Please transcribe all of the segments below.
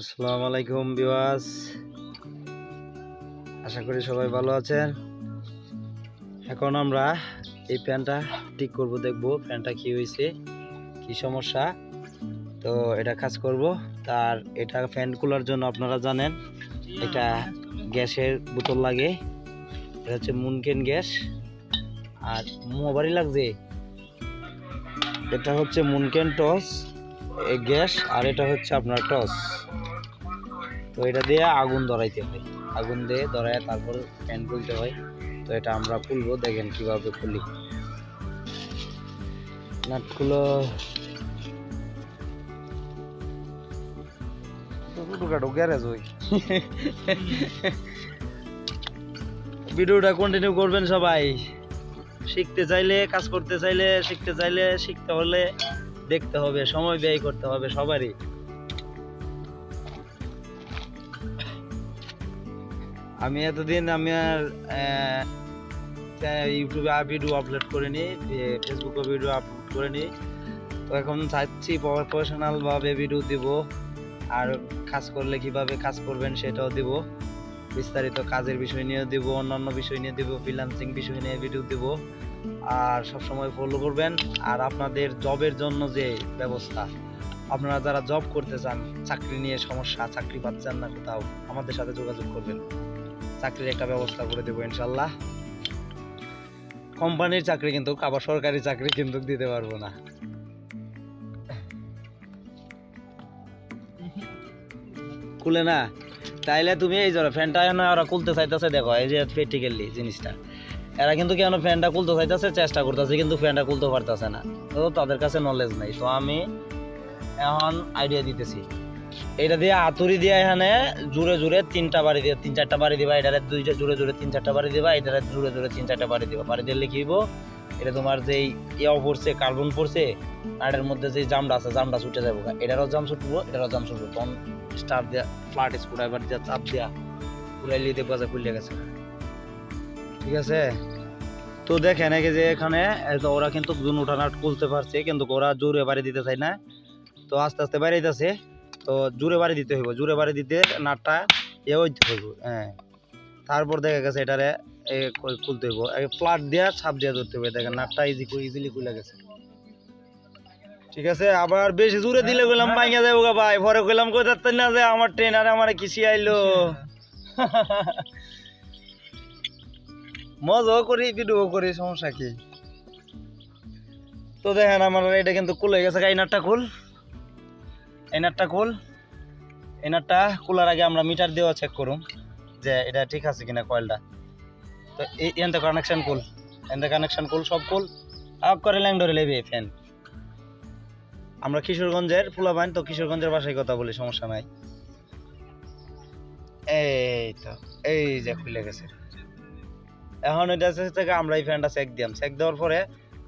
আসসালামু আলাইকুম বিওয়াস আশা করি সবাই ভালো আছেন। এখন আমরা এই ফ্যানটা ঠিক করব, দেখব ফ্যানটা কি হয়েছে, কি সমস্যা। তো এটা কাজ করব। তার এটা ফ্যান কুলার জন্য আপনারা জানেন, এটা গ্যাসের বোতল লাগে। এটা হচ্ছে মুনকেন গ্যাস। আর মোবারই লাগছে। এটা হচ্ছে মুনকেন টস গ্যাস, আর এটা হচ্ছে আপনার টস। তো এটা দিয়ে আগুন ধরাইতে হয়। আগুন দিয়ে ধরায় তারপর ফ্যান খুলতে হয়। তো এটা আমরা খুলবো দেখেন কীভাবে খুলি। নাটগুলো ভিডিওটা কন্টিনিউ করবেন সবাই। শিখতে চাইলে কাজ করতে চাইলে শিখতে চাইলে শিখতে হলে দেখতে হবে সময় ব্যয় করতে হবে সবারই। আমি এতদিন আমি আর ইউটিউবে ভিডিও আপলোড করিনি ফেসবুকে ভিডিও আপলোড করিনি। তো এখন চাচ্ছি প্রফেশনাল ভাবে ভিডিও দিব, আর কাজ করলে কীভাবে কাজ করবেন সেটাও দিব। বিস্তারিত কাজের বিষয় নিয়ে দিব, অন্যান্য বিষয় নিয়ে দিব ফ্রিল্যান্সিং বিষয় নিয়ে ভিডিও দিব, আর সবসময় ফলো করবেন। আর আপনাদের জবের জন্য যে ব্যবস্থা, আপনারা যারা জব করতে চান, চাকরি নিয়ে সমস্যা, চাকরি পাচ্ছেন না কোথাও, আমাদের সাথে যোগাযোগ করবেন। চাকরির একটা ব্যবস্থা করে দেবো, ইনশাল্লাহ। কোম্পানির চাকরি কিন্তু, আবার সরকারি চাকরি কিন্তু দিতে পারব না। খুলে না? তাইলে তুমি এই ধরো ফ্যানটা এখন ওরা খুলতে চাইতেছে, দেখো, এই যে প্র্যাকটিক্যালি জিনিসটা। এরা কিন্তু কেন ফ্যানটা খুলতে চাইতেছে, চেষ্টা করতেছে, কিন্তু ফ্যানটা খুলতে পারতেছে না। তো তাদের কাছে নলেজ নেই। তো আমি এখন আইডিয়া দিতেছি। এটা দিয়ে আতুরি দিয়ে এখানে জুড়ে জুড়ে তিনটা বাড়ি দিয়ে, তিন চারটা বাড়ি দিবা, এটারে দুইটা জুড়ে জুড়ে তিন চারটা বাড়ি দিবা, এটারে জুড়ে জুড়ে তিন চারটা বাড়ি দিবা। বাড়ি দিলে কি এটা তোমার যেই ইয়াও পড়ছে, কার্বন পড়ছে নাটের মধ্যে যে জামটা আছে জামটা ছুটে যাব এটারও জাম ছুটবো, এটারও জাম ছুটবো। তখন স্টার দিয়া ফ্লাট স্ক্রু ড্রাইভার দিয়া, চাপ দিয়া ঘুরাইলে দেখব যে খুলে গেছে। ঠিক আছে? তো দেখেন, এই যে এখানে ওরা কিন্তু জুন উঠানাট খুলতে পারছে, কিন্তু ওরা জোরে বাড়ি দিতে চায় না। তো আস্তে আস্তে বাড়ি দিতেছে। তো জোরে বাড়ি দিতে হইব জোরে বাড়ি দিতে নাটটা এ হইতে হইব হ্যাঁ। তারপর দেখা গেছে এটারে খুলতে হইব ফ্লাট দিয়া ছাপ দিয়া ধরতে হবে দেখেন নাটটা ইজি ইজিলি খুলে গেছে। ঠিক আছে আবার বেশি জোরে দিলে কইলাম ভাঙা যাব গা ভাই পরে কইলাম কই যাচ্ছেন না যে আমার ট্রেনার আমার কিসি আইলো মজাও করি ভিডিও করি সমস্যা কি? তো দেখেন আমার এটা কিন্তু খুলে গেছে এই নাটটা খুল। এনারটা এই নাটটা খোলার আগে আমরা মিটার দিয়েও চেক করুম যে এটা ঠিক আছে কিনা কয়েলটা তো এই এনটা কানেকশন খুল। এনটা কানেকশান খুল, সব খুল। আপ করে ল্যাং ধরে লেবে ফ্যান আমরা কিশোরগঞ্জের ফুলাবাইন, তো কিশোরগঞ্জের বাসায় কথা বলি, সমস্যা নাই। এই তো, এই যে খুলে গেছে। এখন এটা থেকে আমরা এই ফ্যানটা চেক দিলাম চেক দেওয়ার পরে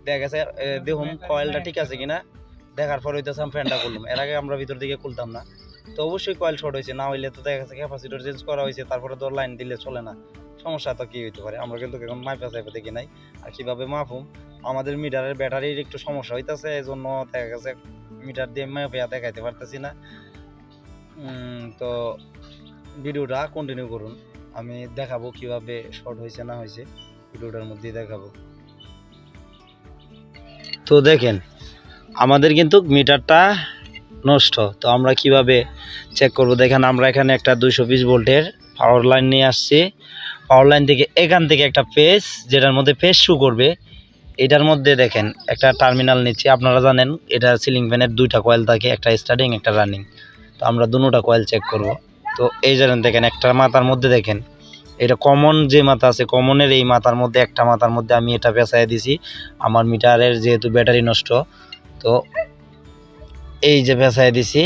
দেখা গেছে দেখুন কয়েলটা ঠিক আছে কিনা। দেখার পর হইতেছে আমি ফ্যানটা খুললাম। এর আগে আমরা ভিতর দিকে খুলতাম না। তো অবশ্যই কয়েল শর্ট হয়েছে, না হইলে তো দেখা গেছে ক্যাপাসিটর চেঞ্জ করা হয়েছে, তারপরে তো লাইন দিলে চলে না। সমস্যা তো কী হইতে পারে? আমরা কিন্তু এখন মাইপা চাইপা দেখি নাই। আর কীভাবে মাপুম আমাদের মিটারের ব্যাটারির একটু সমস্যা হইতেছে এই জন্য দেখা গেছে মিটার দিয়ে মাপিয়া দেখাইতে পারতেছি না। তো ভিডিওটা কন্টিনিউ করুন। আমি দেখাবো কীভাবে শর্ট হয়েছে, না হয়েছে। ভিডিওটার মধ্যেই দেখাবো। তো দেখেন আমাদের কিন্তু মিটারটা নষ্ট। তো আমরা কীভাবে চেক করব? দেখেন আমরা এখানে একটা দুইশো বিশ ভোল্টের পাওয়ার লাইন নিয়ে আসছি। পাওয়ার লাইন থেকে এখান থেকে একটা পেজ যেটার মধ্যে পেজ শু করবে। এটার মধ্যে দেখেন একটা টার্মিনাল নিচ্ছি। আপনারা জানেন, এটা সিলিং ফ্যানের দুইটা কয়েল থাকে, একটা স্টার্টিং একটা রানিং তো আমরা দুটোটা কয়েল চেক করব। তো এই জানেন দেখেন, একটা মাথার মধ্যে দেখেন, এটা কমন যে মাথা আছে কমনের এই মাথার মধ্যে, একটা মাথার মধ্যে আমি এটা পেঁচাই দিছি। আমার মিটারের যেহেতু ব্যাটারি নষ্ট তো এই যে পেঁচাই দিছি,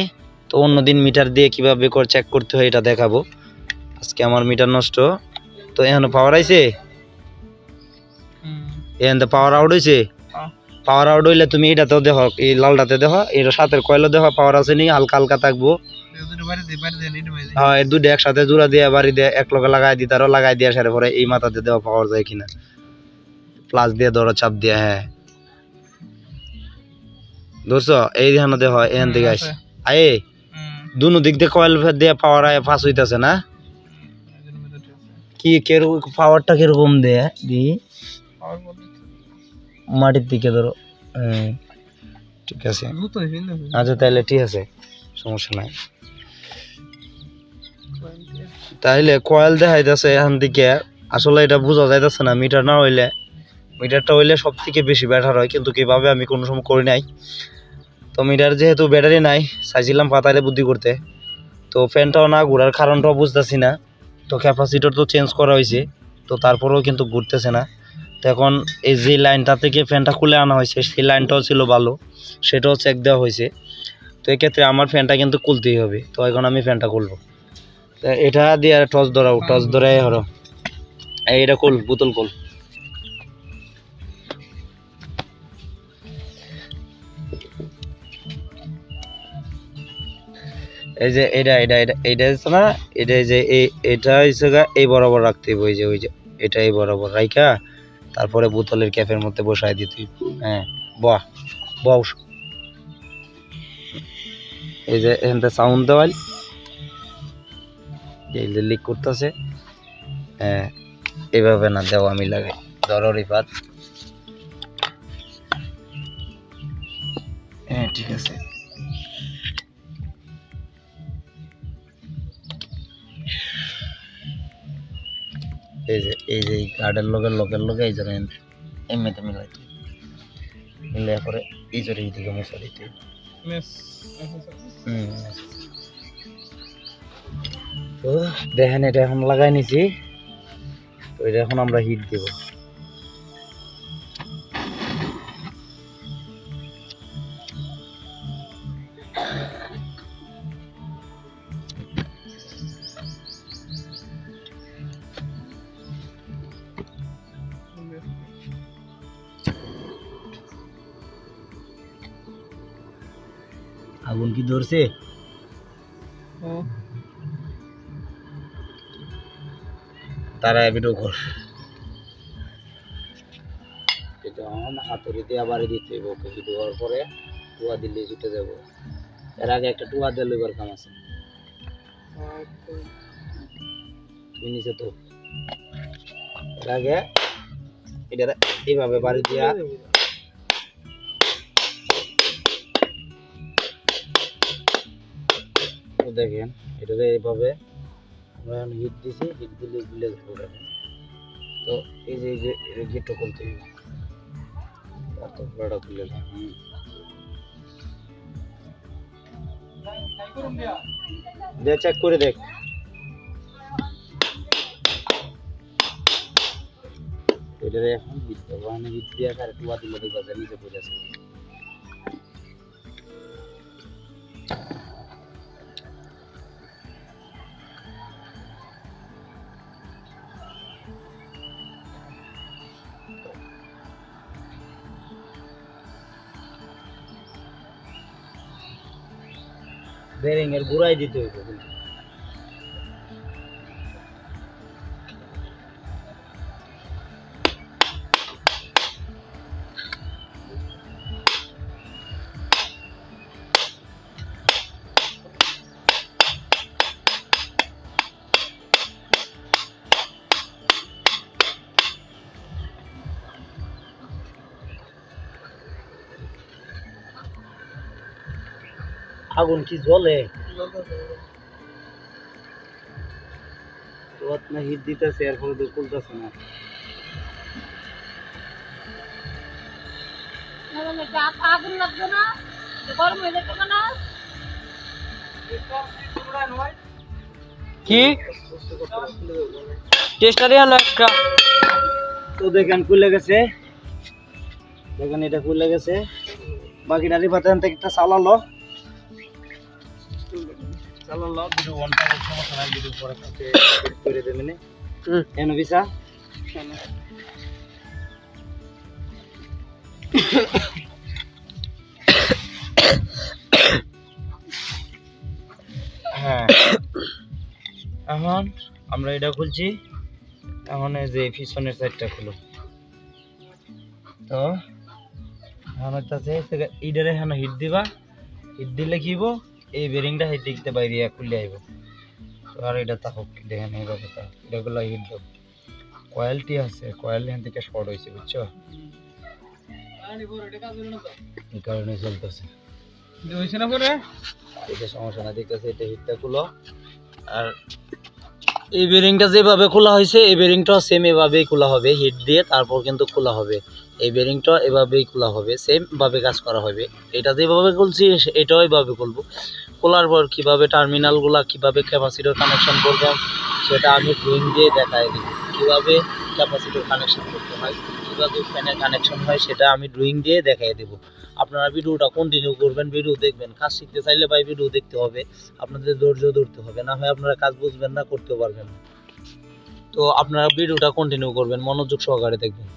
তো অন্যদিন মিটার দিয়ে কীভাবে করে চেক করতে হয় এটা দেখাবো। আজকে আমার মিটার নষ্ট। তো এখানে পাওয়ার আইছে? এখান তো পাওয়ার আউট হয়েছে পাওয়ার আউট হইলে তুমি এটাতেও দেখো, এই লালটাতে দেখো, এর সাথে কয়লা দেখো পাওয়ার আছে নি, হালকা হালকা থাকব। হ্যাঁ দুটো একসাথে জোড়া দিয়ে, বাড়ি দিয়ে, এক লগে লাগাই দিই তারও লাগাই দিয়ে, সারে পরে এই মাথাতে দেওয়া পাওয়ার যায় কিনা। প্লাস দিয়ে ধরো, চাপ দিয়ে হ্যাঁ। ধরছো এই ধান দেওয়া এখান থেকে আসে আয়ে দুনো দিক দিয়ে কয়েল দিয়ে পাওয়ার আয় পাস হইতাছে না? কি কেরকম পাওয়ারটা কীরকম দেয় দি? মাটির দিকে ধরো। হ্যাঁ, ঠিক আছে। আচ্ছা তাহলে ঠিক আছে সমস্যা নাই। তাইলে কয়েল দেখাইতেছে এখান থেকে আসলে এটা বোঝা যাইতেছে না মিটার না হইলে। মিটারটা হইলে সব থেকে বেশি ব্যাটার হয় কিন্তু কীভাবে আমি কোনো সময় করি নাই। তো মিটার যেহেতু ব্যাটারি নাই, চাইছিলাম পাতারে বুদ্ধি করতে। তো ফ্যানটাও না ঘোরার কারণটাও বুঝতেছি না। তো ক্যাপাসিটর তো চেঞ্জ করা হয়েছে, তো তারপরেও কিন্তু ঘুরতেছে না। তো এখন এই যে লাইনটা থেকে ফ্যানটা খুলে আনা হয়েছে, সেই লাইনটাও ছিল ভালো, সেটাও চেক দেওয়া হয়েছে। তো এক্ষেত্রে আমার ফ্যানটা কিন্তু খুলতেই হবে, তো এখন আমি ফ্যানটা খুলবো। এটা দিয়ে টস ধরাও টস ধরে হরো এই এটা খুল, বোতল খুল। এই যে এটা এটা এটা এটা হচ্ছে না, এটা যে এই এটা হচ্ছে এই বরাবর রাখতে হবে ওই যে ওই যে, এটা এই বরাবর রাইখা, তারপরে বোতলের ক্যাফের মধ্যে বসায় দিতে হইব। হ্যাঁ বাহ বস এই যে এখানটা সাউন্ড দেওয়াল এই যে লিক করতেছে হ্যাঁ এইভাবে না দেওয়া আমি লাগে, ধরো রিপাত হ্যাঁ ঠিক আছে এই যে এই যে গার্ডের লগে লগের লগে এই জন্য এমনিতে মিলাইতে মিলে পরে এই জন্য এইদিকে মশা দিতে। তো দেখেন এটা এখন লাগাই নিছি। তো এটা এখন আমরা হিট দেব। আগুন কি ধরছে? তারা ভিডিও কর এটা আমার হাতুড়ি দিয়ে আবার দিতে হবে ওকে ভিডিও পরে টুয়া দিলে ছুটে যাব। এর আগে একটা টুয়া দিয়ে লইবার কাম আছে। তুই নিচে তো। এর আগে এটা এইভাবে বাড়ি দিয়া দেখেন এটা এইভাবে আমরা হিট দিছি, হিট দিলে গুলে যাবে দেখেন তো এই যে এই যে, এই গেটটা খুলতে হবে। আর তো পুরোটা খুলে না হুম। দে চেক করে দেখ। এটারে এখন হিট দেবো আমি হিট দিয়ে আর টুয়া দিলে দেখবা যে নিচে পড়ে আছে। বেরিং এর গুড়াই দিতে হইবে আগুন কি জ্বলে? তো হিট দিতেছে এর ফলে তো খুলতেছে না। আগুন লাগবে না গরম হয়ে যাবে না কি হলো একটা। তো দেখেন খুলে গেছে। দেখেন এটা খুলে গেছে। বাকি পাতান থেকে একটা চালালো চালালো দুটো ঘণ্টা সমস্যা নাই দুটো পরে করে দেবে নে। বিসা হ্যাঁ। এখন আমরা এটা খুলছি। এখন এই যে পিছনের সাইডটা খুলো। তো এখন হইতাছে ইডারে এখন হিট দিবা। হিট দিলে কি হইব? এই বেরিংটা এই দিকতে বাইরে খুলে আইব। আর এটা তাহক দেখেন এইভাবে তা। এগুলো কিন্তু কয়েলটি আছে কয়েল এখান থেকে শর্ট হয়েছে বুঝছ? এই কারণে চলতেছে। এটা সমস্যা না দেখতেছে এটা হিটটা খুলো। আর এই বেরিংটা যেভাবে খোলা হয়েছে এই বেরিংটাও সেম এভাবেই খোলা হবে হিট দিয়ে তারপর কিন্তু খোলা হবে। এই বেরিংটা এভাবেই খোলা হবে সেম ভাবে কাজ করা হবে। এটা যেভাবে খুলছি এটাও এভাবে খুলবো। খোলার পর কীভাবে টার্মিনালগুলা কীভাবে ক্যাপাসিটর কানেকশন করবেন সেটা আমি ড্রয়িং দিয়ে দেখাই দিই। কীভাবে ক্যাপাসিটর কানেকশন করতে হয়, কীভাবে ফ্যানের কানেকশন হয়, সেটা আমি ড্রয়িং দিয়ে দেখাই দেবো। আপনারা ভিডিওটা কন্টিনিউ করবেন, ভিডিও দেখবেন। কাজ শিখতে চাইলে ভাই ভিডিও দেখতে হবে। আপনাদের ধৈর্য ধরতে হবে। না হয় আপনারা কাজ বুঝবেন না, করতেও পারবেন না। তো আপনারা ভিডিওটা কন্টিনিউ করবেন, মনোযোগ সহকারে দেখবেন।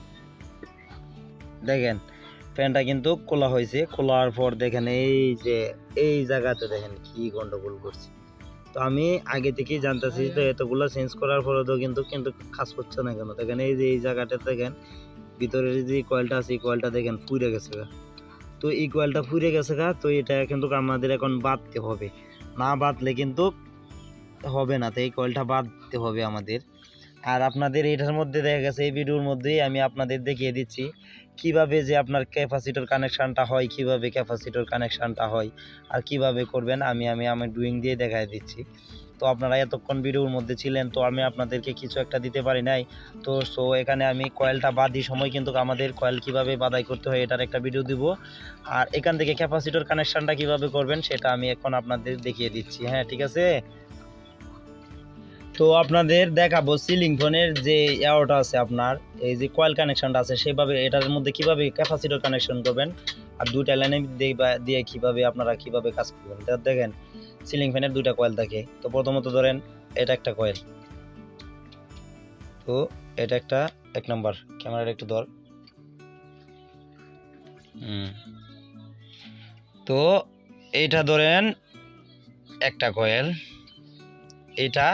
দেখেন ফ্যানটা কিন্তু খোলা হয়েছে। খোলার পর দেখেন এই যে, এই জায়গাতে দেখেন কি গন্ডগোল করছে। তো আমি আগে থেকেই জানতেছি তো এতগুলো চেঞ্জ করার পরেও তো কিন্তু কিন্তু কাজ করছে না কেন? দেখেন এই যে, এই জায়গাটা দেখেন, ভিতরের যে কয়েলটা আছে, এই কয়েলটা দেখেন ফুরে গেছে গা। তো এই কয়েলটা ফুরে গেছে গা, তো এটা কিন্তু আমাদের এখন বাঁধতে হবে। না বাঁধলে কিন্তু হবে না, তো এই কয়েলটা বাঁধতে হবে আমাদের। আর আপনাদের এটার মধ্যে দেখা গেছে, এই ভিডিওর মধ্যেই আমি আপনাদের দেখিয়ে দিচ্ছি। কীভাবে যে আপনার ক্যাপাসিটর কানেকশানটা হয়, কীভাবে ক্যাপাসিটর কানেকশানটা হয় আর কীভাবে করবেন, আমি আমি আমার ডুইং দিয়ে দেখাই দিচ্ছি। তো আপনারা এতক্ষণ ভিডিওর মধ্যে ছিলেন, তো আমি আপনাদেরকে কিছু একটা দিতে পারি নাই। তো সো এখানে আমি কয়েলটা বাঁধি সময় কিন্তু আমাদের কয়েল কীভাবে বাদাই করতে হয় এটার একটা ভিডিও দিব। আর এখান থেকে ক্যাপাসিটর কানেকশানটা কীভাবে করবেন, সেটা আমি এখন আপনাদের দেখিয়ে দিচ্ছি। হ্যাঁ ঠিক আছে? তো আপনাদের দেখাবো সিলিং ফোনের যে ইয়াওটা আছে আপনার, এই যে কয়েল কানেকশনটা আছে, সেভাবে এটার মধ্যে কীভাবে ক্যাপাসিটর কানেকশন করবেন আর দুইটা লাইনে দিয়ে কীভাবে আপনারা কীভাবে কাজ করবেন। এটা দেখেন সিলিং ফ্যানের দুইটা কয়েল থাকে। তো প্রথমত ধরেন, এটা একটা কয়েল তো এটা একটা, এক নম্বর ক্যামেরাটা একটু ধর। তো এইটা ধরেন একটা কয়েল এটা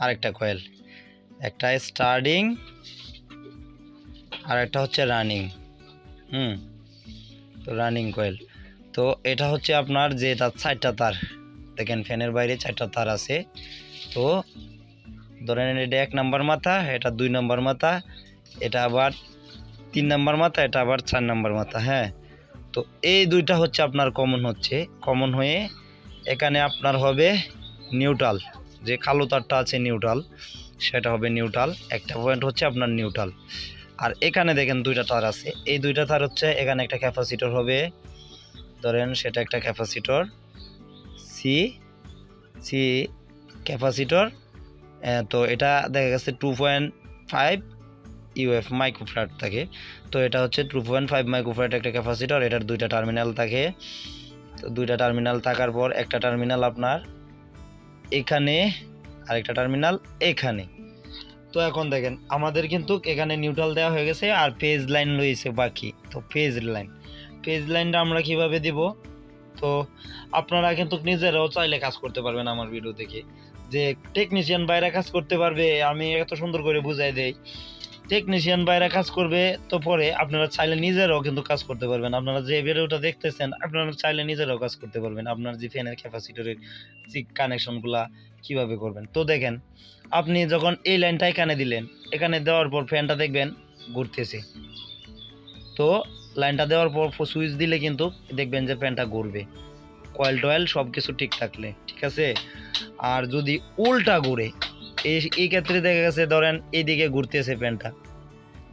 আরেকটা কয়েল। একটা স্টার্টিং আর একটা হচ্ছে রানিং। হুম, তো রানিং কয়েল। তো এটা হচ্ছে আপনার যে তার চারটা তার, দেখেন ফ্যানের বাইরে চারটা তার আছে। তো ধরেন এটা এক নাম্বার মাথা, এটা দুই নাম্বার মাথা, এটা আবার তিন নাম্বার মাথা, এটা আবার চার নাম্বার মাথা হ্যাঁ। তো এই দুইটা হচ্ছে আপনার কমন হচ্ছে। কমন হয়ে এখানে আপনার হবে নিউট্রাল যে কালো তারটা আছে নিউট্রাল সেটা হবে নিউট্রাল একটা পয়েন্ট হচ্ছে আপনার নিউট্রাল আর এখানে দেখেন দুইটা তার আছে। এই দুইটা তার হচ্ছে এখানে একটা ক্যাপাসিটর হবে। ধরেন সেটা একটা ক্যাপাসিটর সি সি ক্যাপাসিটর তো এটা দেখা গেছে টু পয়েন্ট ফাইভ ইউএফ মাইক্রোফ্ল্যাট থাকে। তো এটা হচ্ছে টু পয়েন্ট ফাইভ মাইক্রোফ্ল্যাট একটা ক্যাপাসিটর এটার দুইটা টার্মিনাল থাকে। তো দুইটা টার্মিনাল থাকার পর একটা টার্মিনাল আপনার এখানে, আরেকটা টার্মিনাল এখানে। তো এখন দেখেন, আমাদের কিন্তু এখানে নিউট্রাল দেওয়া হয়ে গেছে আর পেজ লাইন রয়েছে বাকি। তো পেজ লাইন পেজ লাইনটা আমরা কীভাবে দিব? তো আপনারা কিন্তু নিজেরাও চাইলে কাজ করতে পারবেন আমার ভিডিও দেখে। যে টেকনিশিয়ান বাইরে কাজ করতে পারবে, আমি এত সুন্দর করে বুঝাই দেই। টেকনিশিয়ান বাইরে কাজ করবে, তো পরে আপনারা চাইলে নিজেরাও কিন্তু কাজ করতে পারবেন। আপনারা যে ভিডিওটা দেখতেছেন, আপনারা চাইলে নিজেরাও কাজ করতে পারবেন। আপনার যে ফ্যানের ক্যাপাসিটরের যে কানেকশনগুলা কীভাবে করবেন। তো দেখেন, আপনি যখন এই লাইনটা এখানে দিলেন, এখানে দেওয়ার পর ফ্যানটা দেখবেন, ঘুরতেছে। তো লাইনটা দেওয়ার পর সুইচ দিলে কিন্তু দেখবেন যে ফ্যানটা ঘুরবে। কয়েল টয়েল সব কিছু ঠিক থাকলে, ঠিক আছে? আর যদি উল্টা ঘুরে এই এই ক্ষেত্রে দেখা গেছে, ধরেন এইদিকে ঘুরতেছে ফ্যানটা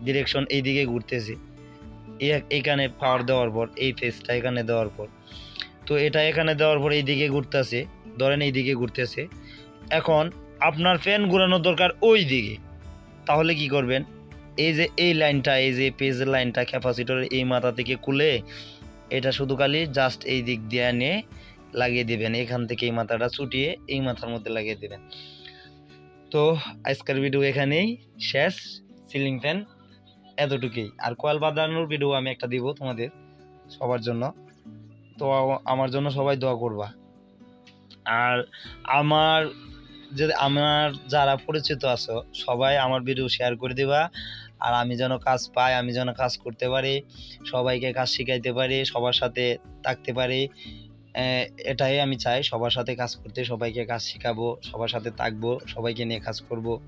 ডিরেকশন এইদিকে ঘুরতেছে। এ- এইখানে পাওয়ার দেওয়ার পর, এই ফেসটা এখানে দেওয়ার পর। তো এটা এখানে দেওয়ার পর এইদিকে ঘুরতেছে, ধরেন এইদিকে ঘুরতেছে। এখন আপনার ফ্যান ঘোরানোর দরকার ওই দিকে তাহলে কি করবেন? এই যে এই লাইনটা, এই যে পেজ লাইনটা ক্যাপাসিটরের এই মাথা থেকে খুলে, এটা শুধু খালি জাস্ট এই দিক দিয়ে নিয়ে লাগিয়ে দিবেন। এখান থেকে এই মাথাটা ছুটিয়ে এই মাথার মধ্যে লাগিয়ে দিবেন। তো আজকের ভিডিও এখানেই শেষ। সিলিং ফ্যান এতটুকুই। আর কয়েল বাঁধানোর ভিডিও আমি একটা দিব তোমাদের সবার জন্য। তো আমার জন্য সবাই দোয়া করবা। আর আমার যদি আমার যারা পরিচিত আছো, সবাই আমার ভিডিও শেয়ার করে দিবা। আর আমি যেন কাজ পাই, আমি যেন কাজ করতে পারি, সবাইকে কাজ শিখাইতে পারি, সবার সাথে থাকতে পারি। এটাই আমি চাই, সবার সাথে কাজ করতে, সবাইকে কাজ শেখাবো, সবার সাথে থাকব, সবাইকে নিয়ে কাজ করব।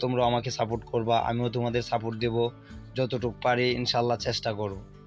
তোমরা আমাকে সাপোর্ট করবা, আমিও তোমাদের সাপোর্ট দেব, যতটুকু পারি ইনশাল্লাহ চেষ্টা করব।